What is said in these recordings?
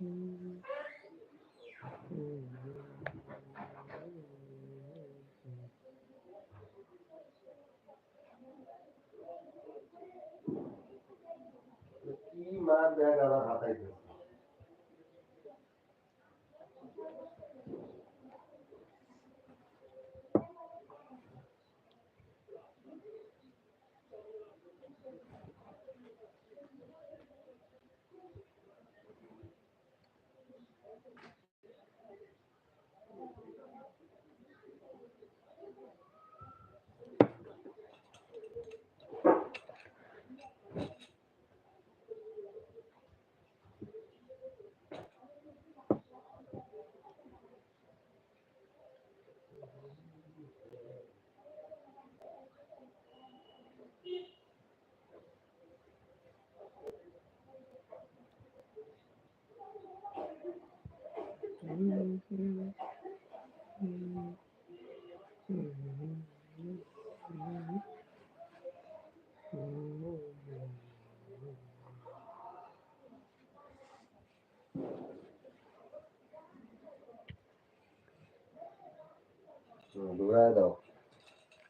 今、だから、はたいて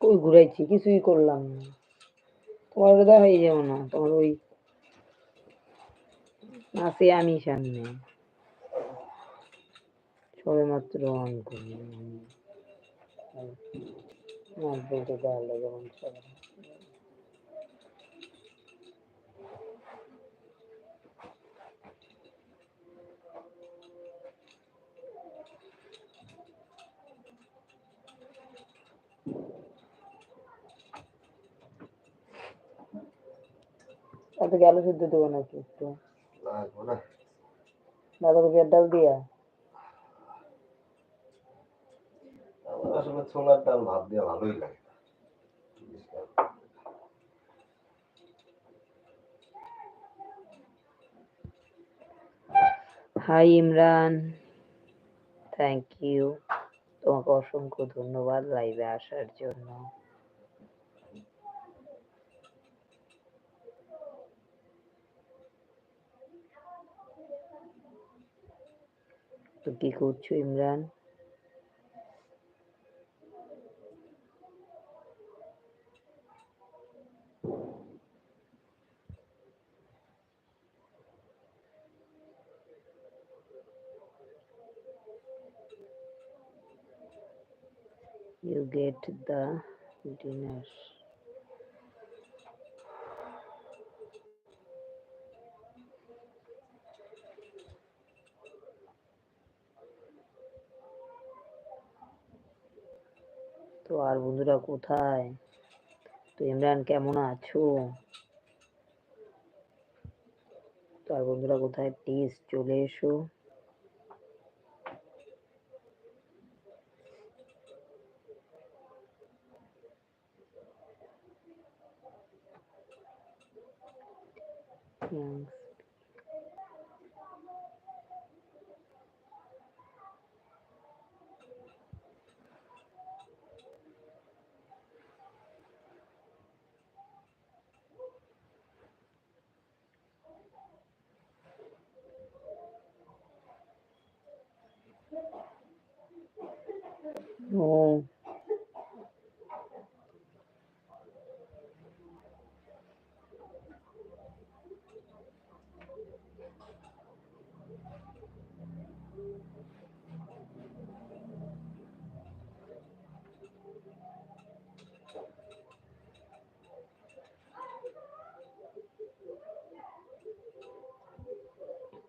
কই ঘুরাইছি, কিছুই করলাম না। তোমার ওটা হয়ে যাব না, তোমার ওই আছে আমি সামনে সবে মাত্র অন করি। পারলে যখন গেল সিদ্ধ দেবো নাকি একটু? ডাল দিয়া? আমার আসলে ছোলার ডাল ভাত দিয়ে ভালোই লাগে হাই ইমরান থ্যাংক ইউ তোমাকে অসংখ্য ধন্যবাদ লাইভে আসার জন্য। তো কি করছো Imran you get the dinner আর বন্ধুরা কোথায়? তো ইমরান কেমন আছো? তো আর বন্ধুরা কোথায়? প্লিজ চলে এসো।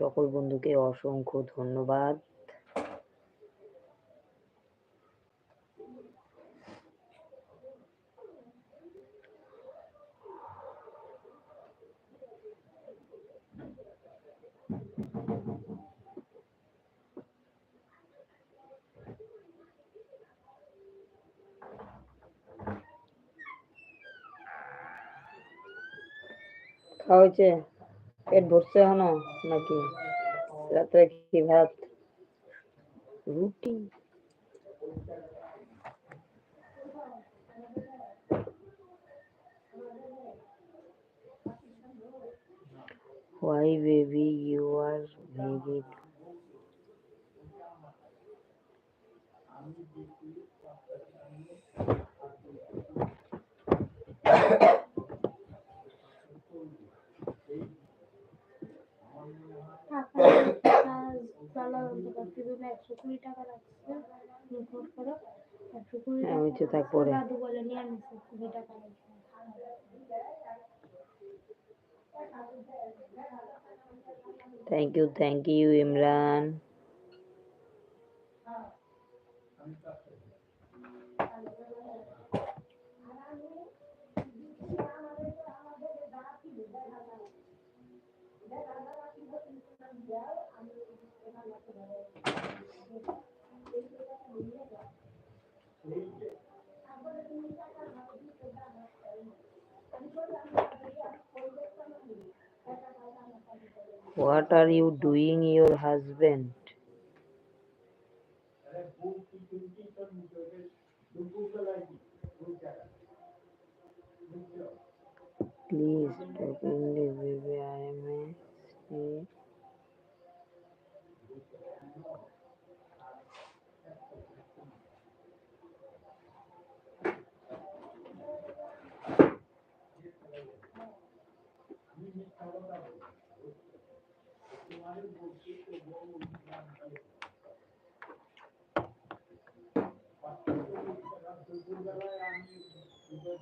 সকল বন্ধুকে অসংখ্য ধন্যবাদ। হয়েছে? পেট ভরছে এখনও নাকি রাত্রে কি ভাত রুটি Why, baby, you are very টাকা ডলার তো থাক পরে। দাদু বলে নিয়ে আনিছে কুড়ি What are you doing, your husband? দুপুরবেলায় আমি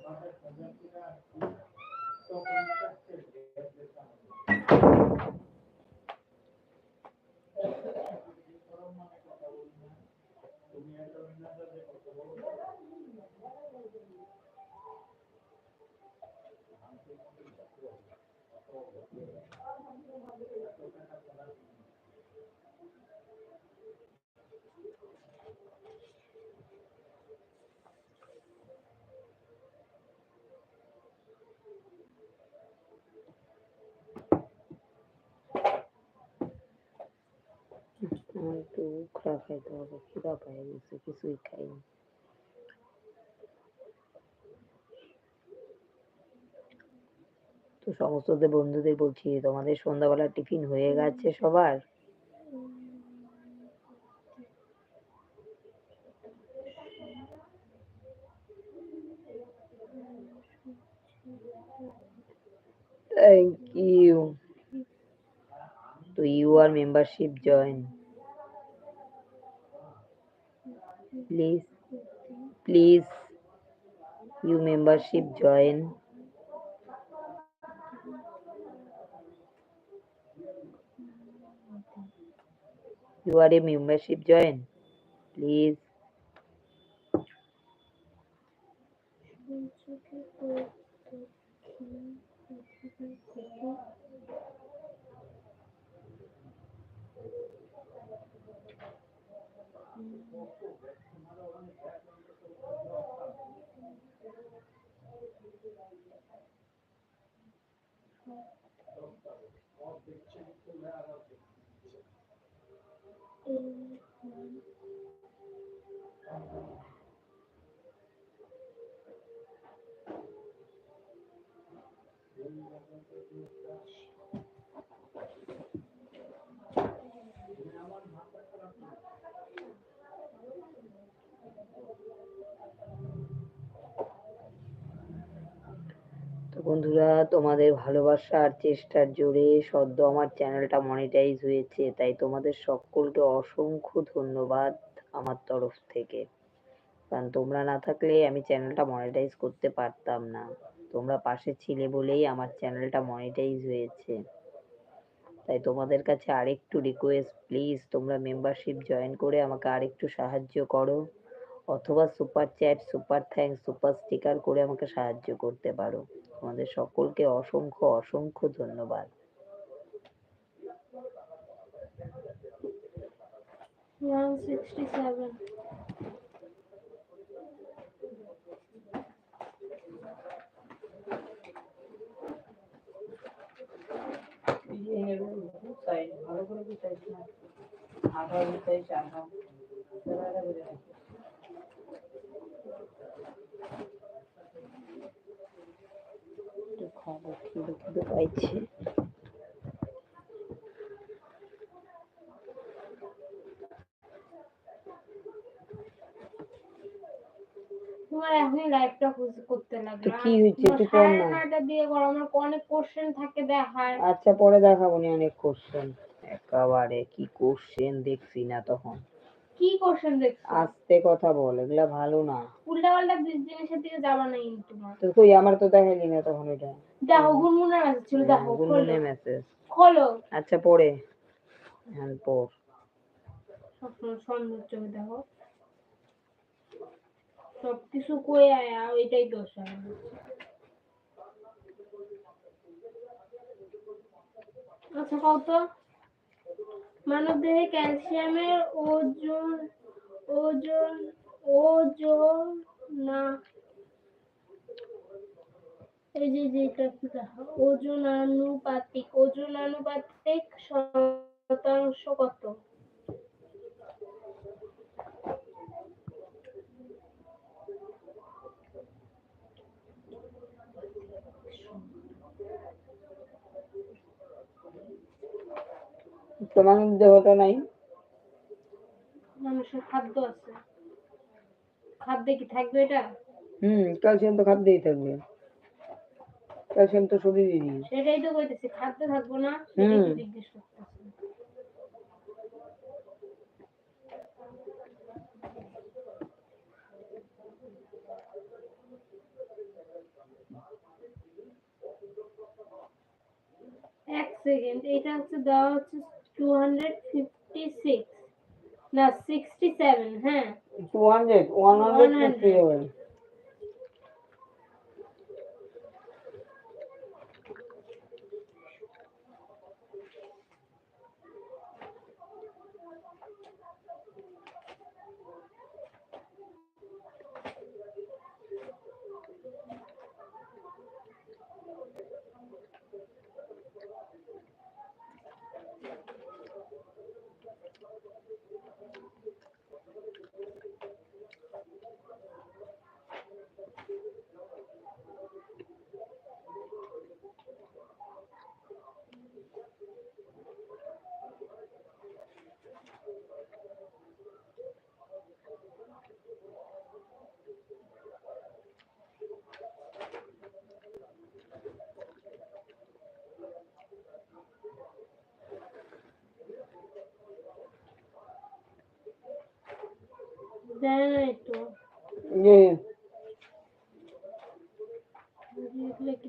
বাজার বাজার কিনা তখন Thank you. আমার একটু উখড়া খাইতে হবে খিদা পাই গেছে কিছুই খাইনি তো সমস্তদের বন্ধুদের বলছি তোমাদের সন্ধ্যাবেলা টিফিন হয়ে গেছে সবার Thank you. So you are membership join. Please, please, you membership join. You are a membership join. Please. তো বন্ধুরা, তোমাদের ভালোবাসা আর চেষ্টার জোরে সদ্য আমার চ্যানেলটা মনিটাইজ হয়েছে, তাই তোমাদের সকলকে অসংখ্য ধন্যবাদ আমার তরফ থেকে। কারণ তোমরা না থাকলে আমি চ্যানেলটা মনিটাইজ করতে পারতাম না। তোমরা পাশে ছিলে বলেই আমার চ্যানেলটা মনিটাইজ হয়েছে। তাই তোমাদের কাছে আরেকটু রিকোয়েস্ট প্লিজ তোমরা মেম্বারশিপ জয়েন করে আমাকে আরেকটু সাহায্য করো। অথবা super chat super thanks super sticker করে আমাকে সাহায্য করতে পারো। তোমাদের সকলকে অসংখ্য অসংখ্য ধন্যবাদ One sixty-seven. আধা খাব খিদে খিদে পাইছে তোমার এখনই লাইভটা করতে লাগল। কি হয়েছে? কর না। দিয়ে করো আমার অনেক কোশ্চেন থাকে দেখার। আচ্ছা পরে দেখাবো নি অনেক কোশ্চেন একেবারে কি কোশ্চেন দেখছি না তখন। কি কোশ্চেন দেখছ? আস্তে কথা বল এগুলা ভালো না। উল্টা পাল্টা জিনিসের দিকে যাবা না কিন্তু তো কই আমার তো দেখাইলি না তখন এটা। দেখো গুনগুনের মেসেজ ছিল দেখো খোলো। গুনগুনে মেসেজ খোলো। আচ্ছা পড়ে। হ্যাঁ পড়। সবসময় সন্ধ্যের চোখে দেখো। সবকিছু কয়ে আয়া ওইটাই দোষ আচ্ছা কত? মানব দেহে ক্যালসিয়ামের ওজন ওজন ওজন। না এই যে যেটা কি দেখো ওজন আনুপাতিক ওজন আনুপাতিক শতাংশ কত? তোমার দেহটা নাই? মানুষের খাদ্য আছে। খাদ্যে কি থাকবে এটা? হুম ক্যালসিয়াম তো খাদ্যেই থাকবে। ক্যালসিয়াম তো শরীরেরই। সেটাই তো কইতেছি খাদ্য থাকব না হুম। এক সেকেন্ড এটা হচ্ছে দেওয়া হচ্ছে 256 না 67 হ্যাঁ। 200 157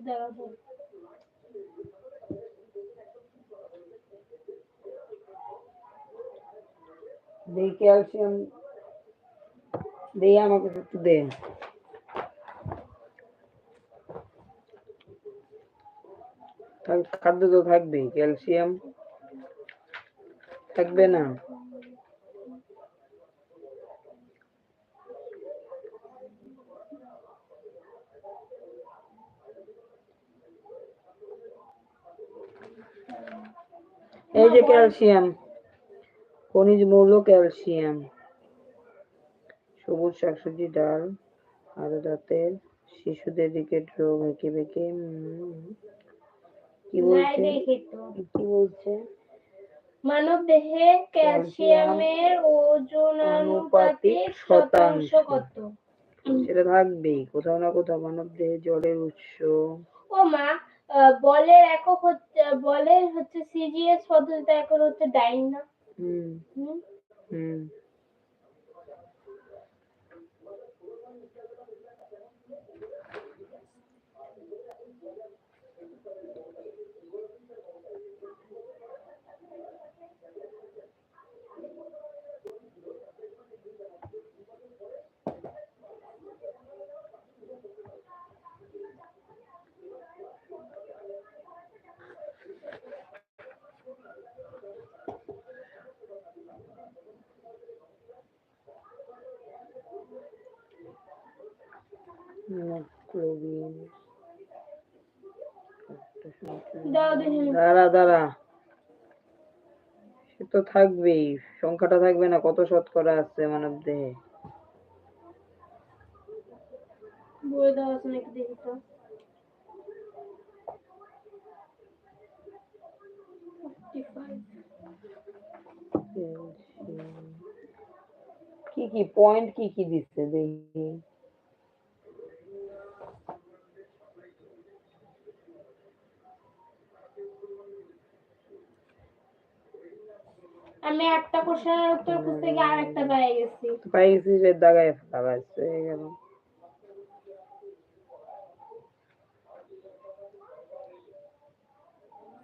দাঁড়াবো দেই ক্যালসিয়াম দেই আমাকে একটু দে তাহলে খাদ্য তো থাকবেই ক্যালসিয়াম থাকবে না যে ক্যালসিয়াম। খনিজ মৌল ক্যালসিয়াম। সবুজ শাকসবজি ডাল আদা দাঁতের শিশুদের রিকেট রোগ এঁকে বেঁকে কি বলছে? কি বলছে? মানব দেহে ক্যালসিয়ামের ওজনানুপাতিক শতাংশ কত? সেটা থাকবেই। কোথাও না কোথাও মানব দেহে জলের উৎস। ও মা বলের একক হচ্ছে বলের হচ্ছে সিজিএস পদ্ধতিতে একক হচ্ছে ডাইনা না? হুম। হুম? দাঁড়া দাঁড়া সে তো থাকবেই সংখ্যাটা থাকবে না কত শতকরা আছে মানব দেহে? বই দেওয়া আছে নাকি দেখি তো। কি কি পয়েন্ট কি কি দিচ্ছে দেখি। আমি একটা কোশ্চেনের উত্তর খুঁজতে গিয়ে আরেকটা পেয়ে গেছি। পেয়ে গেছি যে দাগায় ফেলা হয়ে গেল।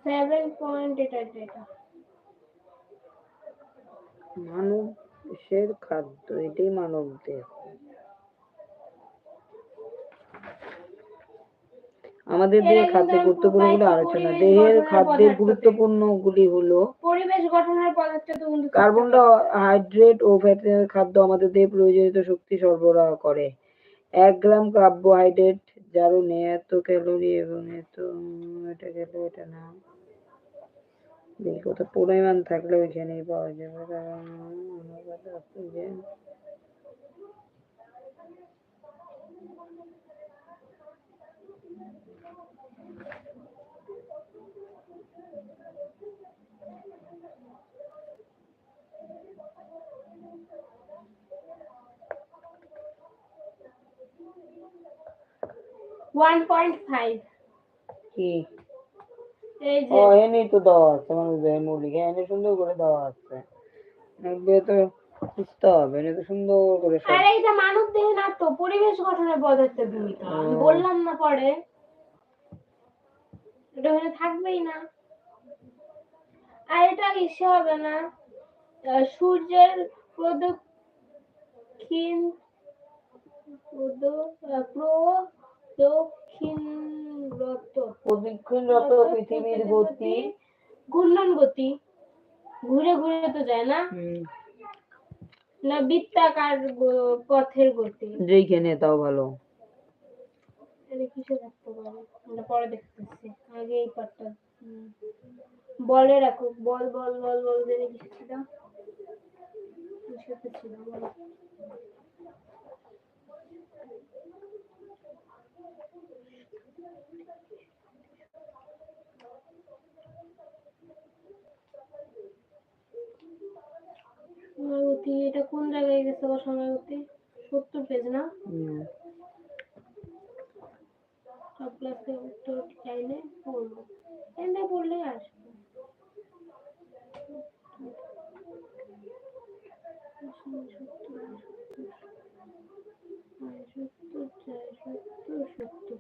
সেভেন পয়েন্ট এটা এটা এটা মানুষের খাদ্য? এটাই মানব দেহ। আমাদের কিন্তু খাদ্যের গুরুত্বপূর্ণগুলো আলোচনা। দেহের খাদ্যের গুরুত্বপূর্ণ গুলি হলো পরিবেশ গঠনের পদার্থ কার্বন হাইড্রেট ও ফ্যাটের খাদ্য আমাদের দেহে প্রয়োজনীয় শক্তি সরবরাহ করে। এক গ্রাম কার্বোহাইড্রেট নেই এত ক্যালোরি এবং এত এটা গেল এটা না। কত পরিমাণ থাকলে ওইখানেই পাওয়া যাবে কারণ কি? এই ও যে তো দেওয়া আছে মানুষ মৌলিক হ্যাঁ এনে সুন্দর করে দেওয়া আছে। তো বুঝতে হবে এনে তো সুন্দর করে আর এইটা মানব দেহে না তো পরিবেশ গঠনের পদার্থের ভূমিকা বললাম না পরে। এটা ওখানে থাকবেই না। আর এটা ইসে হবে না? সূর্যের প্রদক্ষিণ প্রদক্ষিণরত পৃথিবীর গতি। ঘূর্ণন গতি। ঘুরে ঘুরে তো যায় না? না বৃত্তাকার পথের গতি। যেইখানে তাও ভালো। এটা কিসে থাকতে পারে? আমরা পরে দেখতেছি। আগে এই পার্টটা বলে রাখো। বল বল বল বল জেনে কিসে ছিল ছিল, বল। সময়গতি এটা কোন জায়গায় গেছে আবার সময়গতি সত্তর পেজ না? সব ক্লাসে উত্তর চাইলে পড়ব। এমনি পড়লে আসবে। সত্তর চাই সত্তর সত্তর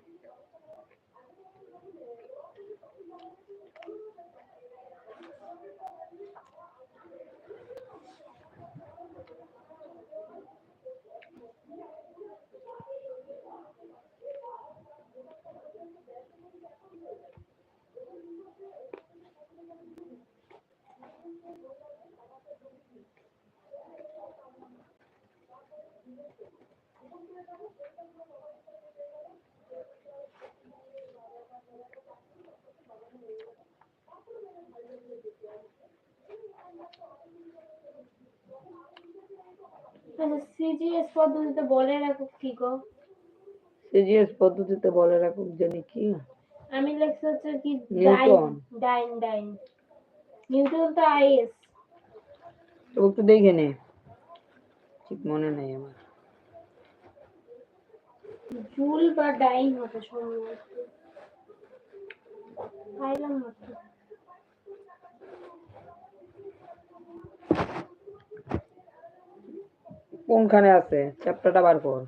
আচ্ছা সিজিএস পদ্ধতিতে বলে রাখো কি গো? সিজিএস পদ্ধতিতে বলে রাখুক জানি কি। আমি লেখছি হচ্ছে কি dyne Newton. Dyne dyne. Newton তো আইএস তো একটু দেখে নে। ঠিক মনে নেই আমার। জুল বা ডাইন হবে সম্ভবত পাইলাম না। কোনখানে আছে চ্যাপ্টারটা বার কর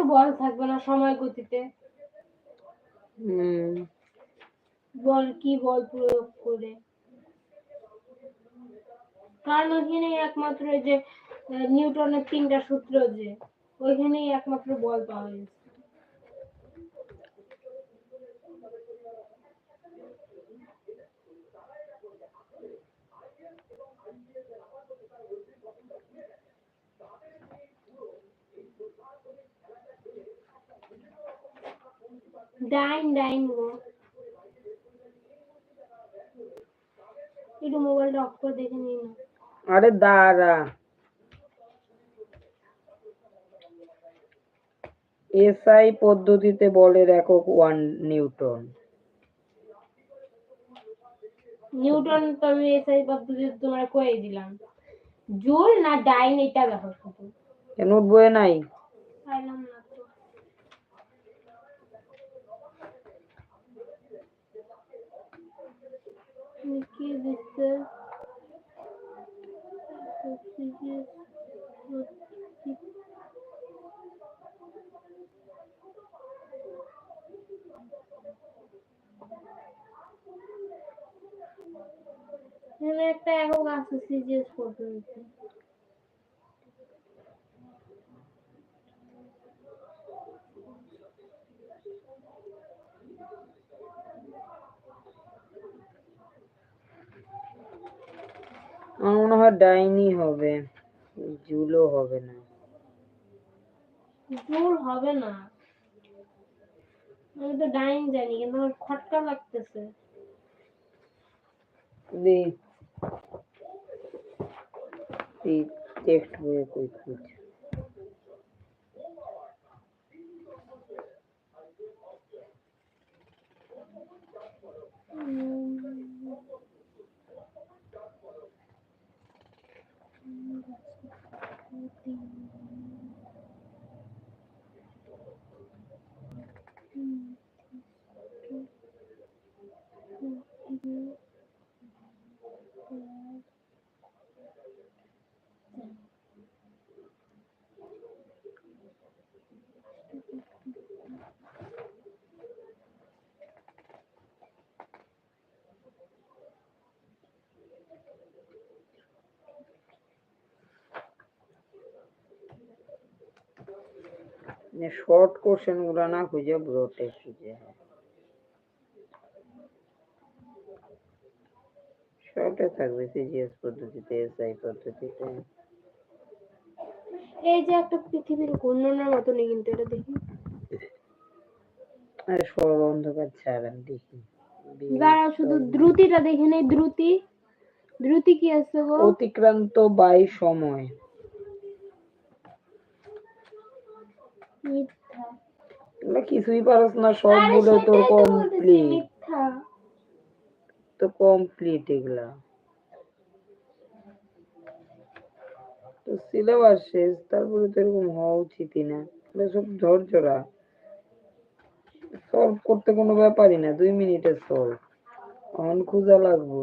তো বল থাকবে না সময় গতিতে। বল কি বল প্রয়োগ করে। কারণ ওইখানেই একমাত্র যে নিউটনের তিনটা সূত্র যে ওইখানেই একমাত্র বল পাওয়া গেছে। ডাইন ডাইন একটু মোবাইলটা অফ করে দেখে নিই না আরে দাঁড়া এসআই পদ্ধতিতে বলের একক ওয়ান নিউটন নিউটন তো আমি এসআই পদ্ধতি তোমার কয়ে দিলাম। জুল না ডাইন এটা দেখো শুধু কেন বইয়ে নাই? পাইলাম না। তো কি দিচ্ছে এখানে একটা একক আছে সিজিএস পদ্ধতি আমার মনে হয় ডাইনি হবে জুলও হবে না। জোর হবে না। আমি তো ডাইন জানি কিন্তু আমার খটকা লাগতেছে। দি টেক্সট বইয়ে কই খুঁজ শর্ট কোশ্চেনগুলো না খুঁজে ব্রডে খুঁজে শর্টে থাকবে সিজিএস পদ্ধতিতে এসআই পদ্ধতিতে। এই যে একটা পৃথিবীর ঘূর্ণনের মতনই কিন্তু এটা দেখি। আরে সরল অন্ধকার ছাড়েন দেখি। দাঁড়াও শুধু দ্রুতিটা দেখে নেই দ্রুতি। দ্রুতি কি আছে গো? অতিক্রান্ত বাই সময়। মিথ্যা। কিছুই পারস না সবগুলো আরে তোর কমপ্লিট মিথ্যা? তো কমপ্লিট এগুলা। তো সিলেবাস শেষ তারপরে তো এরকম হওয়া উচিতই না। সব ঝরঝরা। সলভ করতে কোনো ব্যাপারই না দুই মিনিটে সলভ অন খোঁজা লাগবো।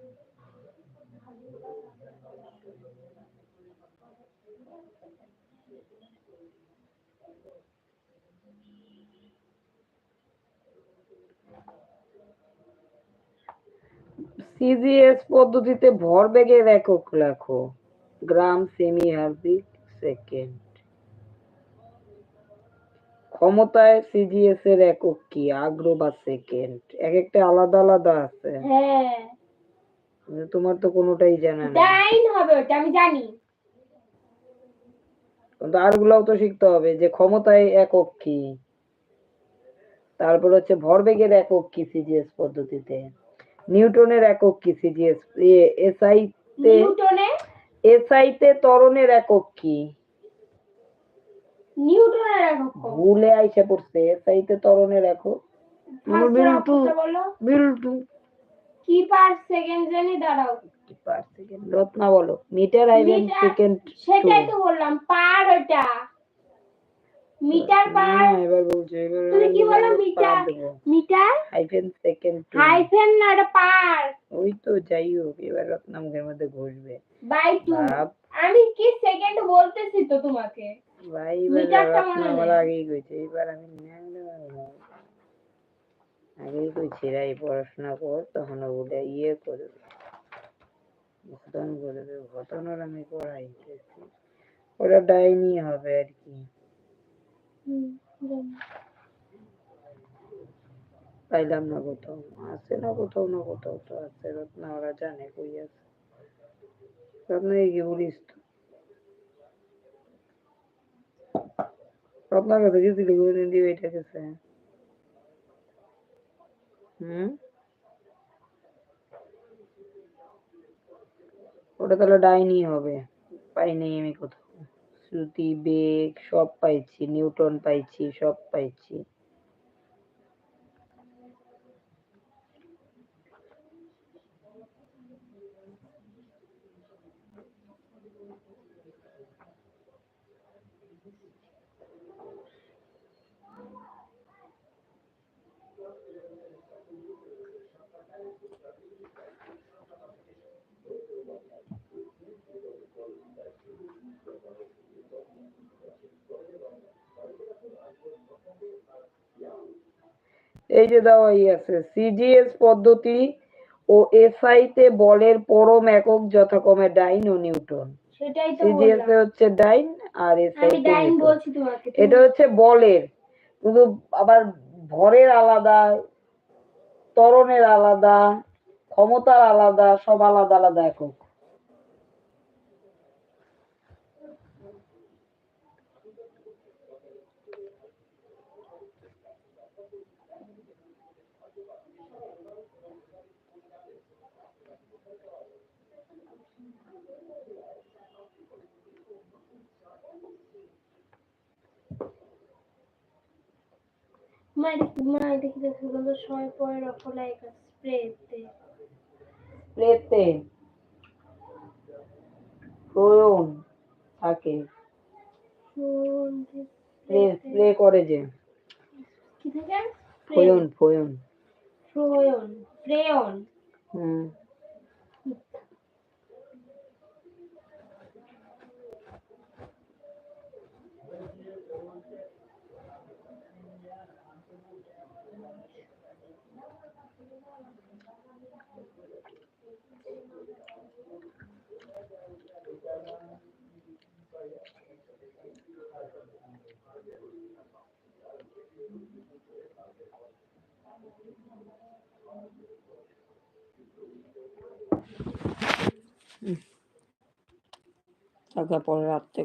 সিজিএস পদ্ধতিতে ভরবেগের একক লেখো। গ্রাম সেমি হার্বিক সেকেন্ড ক্ষমতায় সিজিএস এর একক কি? আগ্রো বা সেকেন্ড এক একটা আলাদা আলাদা আছে। হ্যাঁ। তোমার তো কোনোটাই জানা নেই ডাইন হবে ওটা আমি জানি। কিন্তু আরগুলাও তো শিখতে হবে যে ক্ষমতায় একক কি? তারপর হচ্ছে ভরবেগের একক কি সিজিএস পদ্ধতিতে? নিউটনের একক কি সিজিএস এসআই তে নিউটনে? এসআই তে ত্বরণের একক কি? নিউটনের একক ভুলে আইসা পড়ছে এসআই তে ত্বরণের একক। বিল্টু বিল্টু কি পার সেকেন্ড জানি দাঁড়াও। কি পার সেকেন্ড রত্না বলো। মিটার মিটার- সেকেন্ড সেটাই তো বললাম পার ওটা। মিটার পার হ্যাঁ এবার বলছো এবার তুমি কি বলো metre? Metre? Hyphen second hyphen না ওটা পার। ওই তো যাই হোক এবার রত্না মুখের মধ্যে ঘুরবে বাই টু আমি কি সেকেন্ড বলতেছি তো তোমাকে? ভাই এবার মিটারটা মনে আমার নেই। আগেই কইছে এবার আমি। আগেই কইছি রাই পড়াশোনা কর তখন ওগুলা ইয়ে করবে ঘটন করবে ঘটনার আমি পড়াইতেছি। ওটা ডাইনি হবে আর কি। পাইলাম না কোথাও। আছে না কোথাও না কোথাও তো আছে। রত্না ওরা জানে কই আছে। রত্না কি বলিস তো? রত্নার কাছে গেছিলি কোনদিন দিয়ে এটা গেছে। হুম? ওটা তাহলে ডাইনি হবে। পাইনি আমি কোথাও। শ্রুতি বেগ সব পাইছি নিউটন পাইছি সব পাইছি। এই যে দেওয়াই আছে। সিজিএস পদ্ধতি ও এসআই তে বলের পরম একক যথাক্রমে ডাইন ও নিউটন সেটাই তো সিজিএস এ হচ্ছে ডাইন আর এসআই আমি ডাইন বলছি তোমাকে এটা হচ্ছে বলের। কিন্তু আবার ভরের আলাদা ত্বরণের আলাদা ক্ষমতার আলাদা সব আলাদা আলাদা একক। মা দেখি মা কি দেখো বলো ছয় পয়ের অফলা এক স্প্রেতে স্প্রেতে প্রয়োন থাকে। স্প্রে স্প্রে করে যে। কি থাকে? ফয়ন ফয়ন ফ্রোয়ন ফ্রেয়ন হুম। টাকা পরে রাত্রে